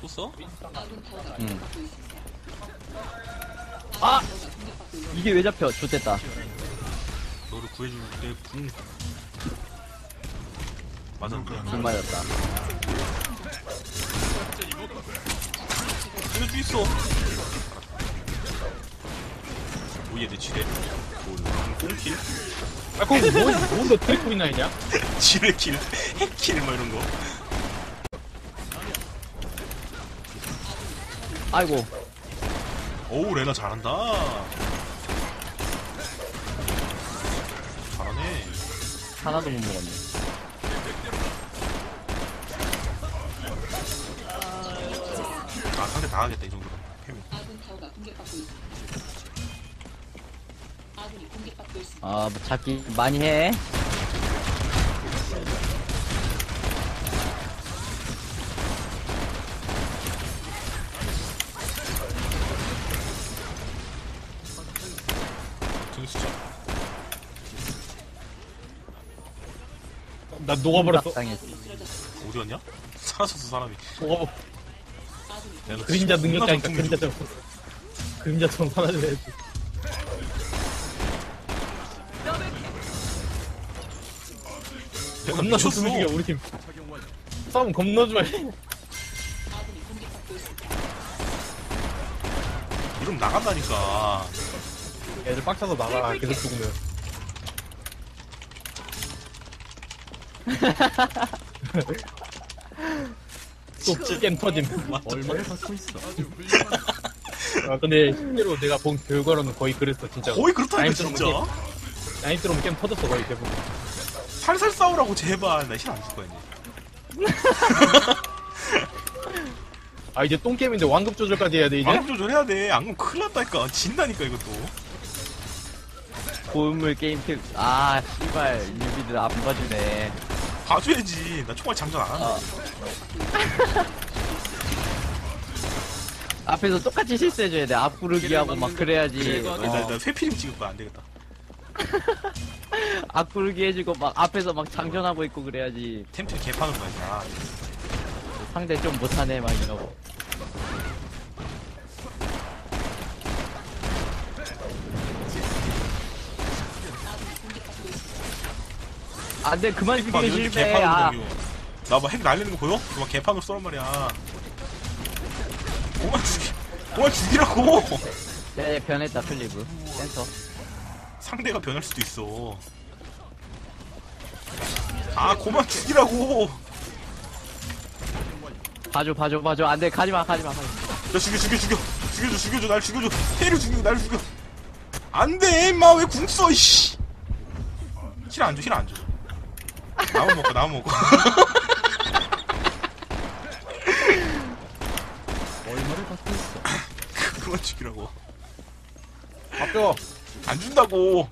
또 써? 응. 아! 이게 왜 잡혀? 좋됐다. 너를 구해줄 때 붕. 맞았는데. 안 맞았다. 살려주 있어. 오얘 내 지뢰. 오, 꽁킬? 아, 그럼 뭐, 뭔데 트리플이 나이냐? 지뢰킬, 핵킬 뭐 이런 거. 아이고. 오우 레나 잘한다. 잘하네. 하나도 못 먹었네. 아 상대 다 하겠다 이 정도로. 햄이. 아, 뭐 잡기 많이 해. 나 녹아버렸어. 당했어. 어디 갔냐? 사라졌어 사람이. 녹아버 그림자 존나 능력자니까 전통이야. 그림자처럼. 그림자처럼 사라져야지. 내가 겁나 미쳤어. 움직여, 우리 팀. 싸움 겁나 좋아해. 이러면 나간다니까. 애들 빡쳐서 나가, 계속 죽으면. 또 게임 터짐. 얼마를 아, 근데 실제로 내가 본 결과로는 거의 그랬어, 진짜. 거의 그렇다니까 라인 진짜. 라인 들어오면 게임 터졌어, 거의 대부분. 살살 싸우라고 제발. 나힐안줄 거야 이제. 아, 이제 똥 게임인데 완급 조절까지 해야 돼, 이제? 방금 조절해야 돼. 안 그러면 큰일 났다니까. 진다니까 이것도. 고음물 게임 팁. 아, 씨발. 뉴비들 안 봐주네. 봐줘야지. 나 총알 장전 안 한다. 어. 앞에서 똑같이 실수해줘야 돼. 앞구르기하고 막 그래야지. 나, 어. 나, 나 회피림 찍을 거야. 안 되겠다. 앞구르기 해주고 막 앞에서 막 장전하고 있고 그래야지. 템플 개파는 거야. 아, 상대 좀 못하네 막 이러고. 안돼 그만 봐, 죽이기. 개파는 아. 나봐 핵 날리는 거 보여? 그거 개판으로 쏘란 말이야. 그만 죽이, 그만 죽이라고. 네 변했다 클리브 센터. 상대가 변할 수도 있어. 아, 그만 죽이라고. 봐줘 봐줘 봐줘 안돼 가지마 가지마 가지마. 야, 죽여, 죽여, 죽여. 죽여줘, 죽여줘, 날 죽여줘. 테를 죽이고 날 죽여. 안 돼, 임마. 왜 궁 써, 이씨. 힐 안 줘, 힐 안 줘. 나만 먹고, 나만 먹고. 얼마를 받고 있어? 그만 죽이라고. 앞쪽. 안 준다고.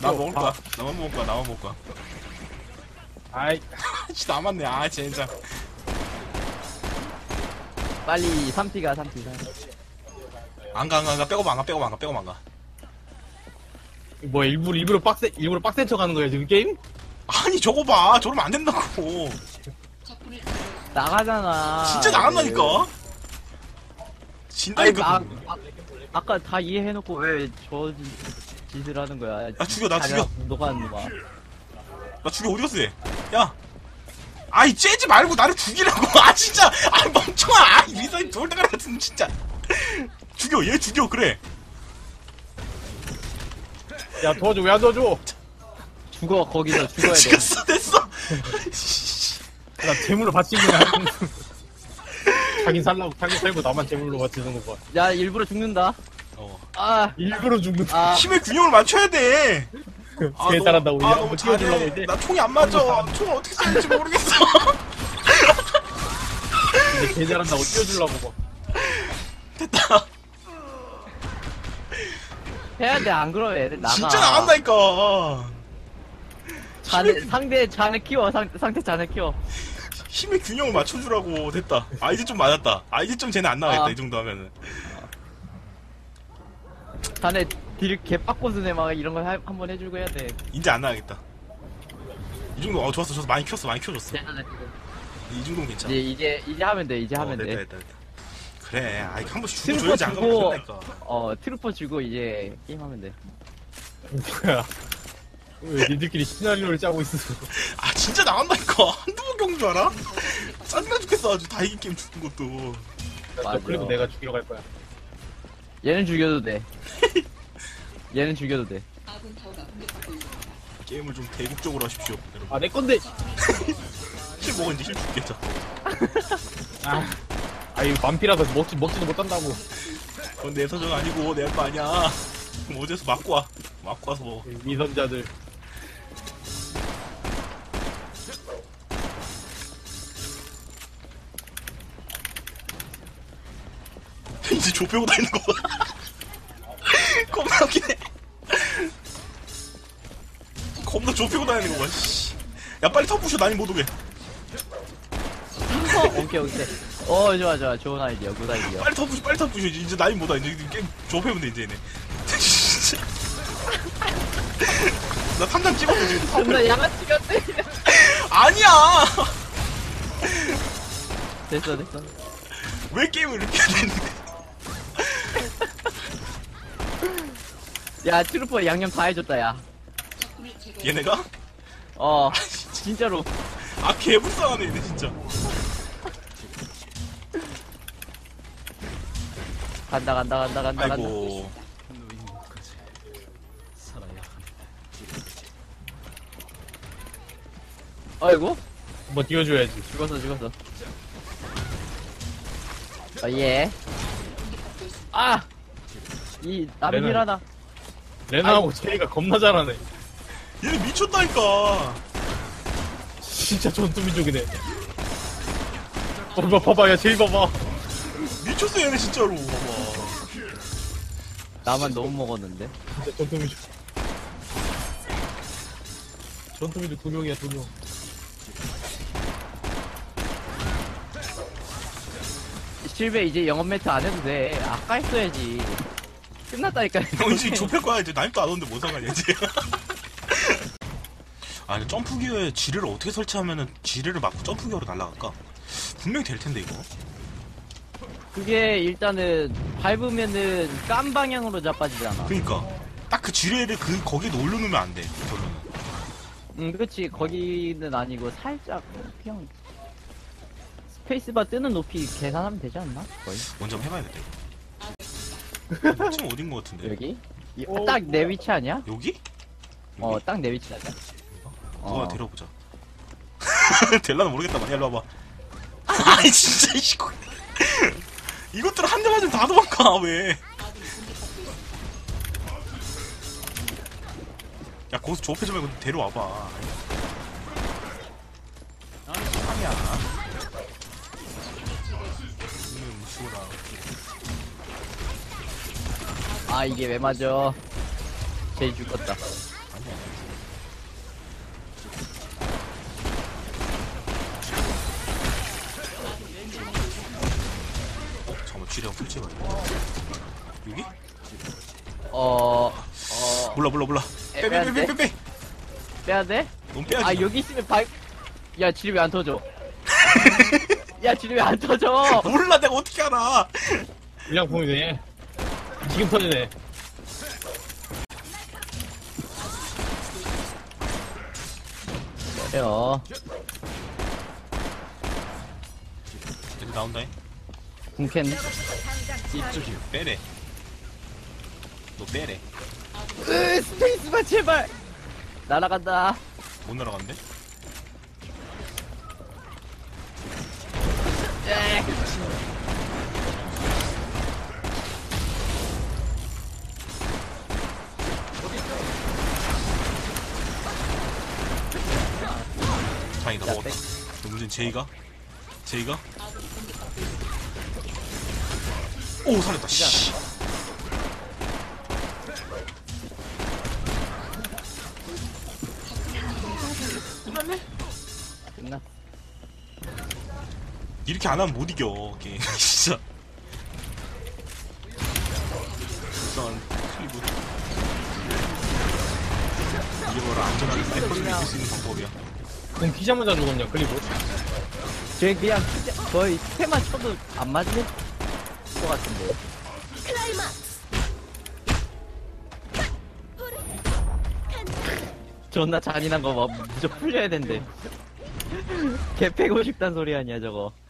나 어, 먹을 아. 거야. 나만 먹을 거야, 나만 먹을 거야. 아이, 씨, 남았네. 아, 진짜. 빨리 3피가 3피가. 안 가, 안 가, 안 가. 빼고 안 가, 빼고 안 가, 빼고 안 가. 뭐, 일부러, 일부러 빡세, 일부러 빡센 척 하는 거야, 지금 게임? 아니, 저거 봐. 저러면 안 된다고. 나가잖아. 진짜 나간다니까. 아니, 진다니까. 아, 그거. 아, 아까 다 이해해놓고 왜 저 짓을 하는 거야? 나 죽여, 나 죽여. 녹아는 놈아. 나 죽여, 어디 갔어, 얘? 야. 아이, 째지 말고 나를 죽이라고. 아, 진짜. 아, 멍청아. 아, 이 리사이 돌대가리 같은, 진짜. 죽여, 얘 죽여, 그래. 야, 도와줘, 왜 안 도와줘? 죽어 거기서 죽어야 돼. 죽였어, 됐어. 나 재물로 바치는 거야. 자긴 살라고, 자긴 살고 나만 재물로 바치는 거 봐. 야 일부러 죽는다. 어. 아, 일부러 죽는 거. 아, 힘의 균형을 맞춰야 돼. 아, 제일 너- 잘한다, 우리. 아, 한번 너무 잘해. 이제. 나 총이 안 맞아. 총을 어떻게 될지 모르겠어. 이제 개 잘한다고 띄워주려고 막. 됐다. 해야 돼. 안 그러면 애들 나가. 진짜 나간다니까. 자네, 상대 자네 키워. 상, 상대 자네 키워. 힘의 균형을 맞춰주라고. 됐다. 아, 이제 좀 맞았다. 아, 이제 좀 쟤네 안 나가겠다. 아. 이 정도 하면은. 자네 딜 개빡고스네 막 이런 거한번 해주고 해야 돼. 이제 안 나가겠다. 이 정도, 어, 좋았어, 좋았어. 많이 키웠어, 많이 키워줬어. 이 정도면 괜찮아. 이제 이제 이제 하면 돼 이제 어, 하면 됐다, 돼 됐다, 됐다. 그래, 아이 한 번씩 트루퍼 주고 된다니까. 어 트루퍼 주고 이제 게임하면 돼 뭐야. 왜 니들끼리 시나리오를 짜고 있어. 아 진짜 나간다니까 한두 번 경주 알아? 짜증나 죽겠어 아주 다 이긴 게임 죽는 것도. 너 그리고 내가 죽이러 갈 거야. 얘는 죽여도 돼 얘는 죽여도 돼 게임을 좀 대국적으로 하십시오. 여러분. 아, 내 건데! 실 이제 실 죽겠다. 아. 아, 이거 만피라서 먹지, 먹지도 못한다고. 그건 내 서정 아니고 내할거 아니야. 그럼 어디서 맞고 와. 맞고 와서 먹어. 미선자들. 이제 좁혀고 다니는 거 봐. 겁나 웃기네. 겁나 좁히고 다니는 거 봐. 씨. 야 빨리 터 부셔 난이 못 오게. 어, 오케이 오케이 어 좋아 좋아 좋은 아이디어 굿 아이디어 빨리 터 부셔 빨리 터 부셔 이제 못 와. 이제 게임 좁히면 돼 이제 얘네. 진짜. 나 3장 찍었어 지금. 존나 양아치 같아 아니야. 됐어 됐어 왜 게임을 이렇게 해야 되는데? 야 트루퍼 양념 다 해줬다 얘네가? 야어 진짜로 아 개불쌍하네 얘네 진짜. 간다 간다 간다 간다 간다 아이고. 아이고 한번 띄워줘야지. 죽었어 죽었어 어예 아! 이 내는- 하나 레나하고 제이가 겁나 잘하네. 얘네 미쳤다니까. 진짜 전투민족이네. 봐봐, 봐봐, 야, 제이 봐봐. 미쳤어 얘네 진짜로. 봐봐. 나만 너무 먹었는데 전투민족. 전투민족 두 명이야, 두 명. 실베 이제 영업 매트 안 해도 돼 아까 했어야지 끝났다니까 형 이제 좁힐 거야 이제 나임도 안 오는데 뭔 상관이야 이제. 아 근데 점프 기어에 지뢰를 어떻게 설치하면은 지뢰를 맞고 점프 기어로 날아갈까? 분명히 될 텐데 이거. 그게 일단은 밟으면은 깜 방향으로 자빠지잖아 그니까 딱 그 지뢰를 그 거기에 올려놓으면 안 돼. 결론은. 응 그치 거기는 아니고 살짝 그냥 스페이스바 뜨는 높이 계산하면 되지 않나? 거의 먼저 한번 해봐야겠다. 이거. 지금 어딘 거 같은데? 여기? 오. 딱내 위치 아니야? 여기? 어딱내 위치 맞아 누가 어. 데려보자. 될라는 모르겠다만. 야, 일로 와봐. 아이, 진짜, 이거. 이것들 한대 맞으면 다 도망가, 왜. 야, 거기서 좁혀지 말고 데려와봐. 아니, 사람이야. 음, 죽어라. 아 이게 왜 맞아 제일 죽었다 어... 몰라, 몰라, 몰라. 빼, 빼, 빼, 빼, 빼, 빼. 빼야 돼? 넌 빼야지. 아 여기 있으면 발... 야 지뢰 왜안 터져 야 지뢰 왜안 터져 몰라, 내가 어떻게 알아. 불량품이네. 지금 터지네. 그래요 얘들 나온다잉. 궁캔 이쪽이 빼래. 너 빼래. 으 스페이스바 제발 날아간다 못 날아간대? 에 다행이다, 야, 먹었다. 문제는 제이가? 제이가? 오, 살렸다, 씨. 이렇게 안 하면 못 이겨, 게임. 진짜. 일단, 클리브. 이겨라, 안전하게 스태퍼를 이길 수 있는 방법이야. 그럼 피자마자 죽었냐, 클리브? 쟤 그냥 진짜 거의 스페만 쳐도 안 맞을 것 같은데. 존나 잔인한 거 막 무조건 풀려야 된대. 개 패고 싶단 소리 아니야 저거.